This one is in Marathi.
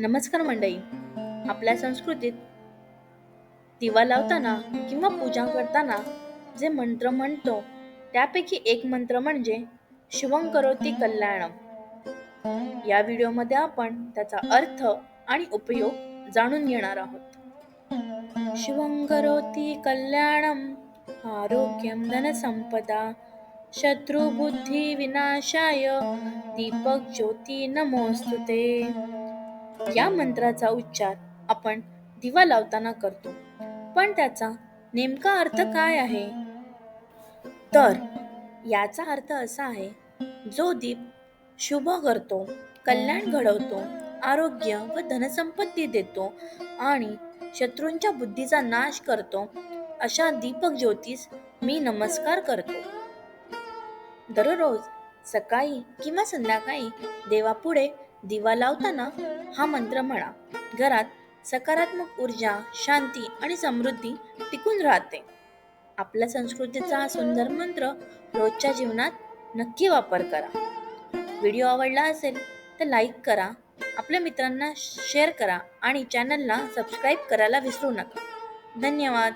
नमस्कार मंडळी. आपल्या संस्कृतीत दिवा लावताना किंवा पूजा करताना जे मंत्र म्हणतो त्यापैकी एक मंत्र म्हणजे शिवं करोती कल्याणम. या व्हिडिओमध्ये आपण त्याचा अर्थ आणि उपयोग जाणून घेणार आहोत. शिवं करोती कल्याणम आरोग्यम धनसंपदा शत्रुबुद्धी विनाशाय दीपक ज्योती नमोस्तुते या मंत्राचा उच्चार आपण दिवा लावताना करतो. पण त्याचा नेमका अर्थ काय आहे? तर याचा अर्थ असा आहे जो दीप शुभ करतो कल्याण घडवतो आरोग्य व धनसंपत्ती देतो आणि शत्रूंच्या बुद्धीचा नाश करतो अशा दीपक ज्योतीस मी नमस्कार करतो. दररोज सकाळी किंवा संध्याकाळी देवापुढे दिवा लावताना हा मंत्र म्हणा. घरात सकारात्मक ऊर्जा शांती आणि समृद्धी टिकून राहते. आपल्या संस्कृतीचा हा सुंदर मंत्र रोजच्या जीवनात नक्की वापर करा. व्हिडिओ आवडला असेल तर लाईक करा आपल्या मित्रांना शेअर करा आणि चॅनलला सबस्क्राईब करायला विसरू नका. धन्यवाद.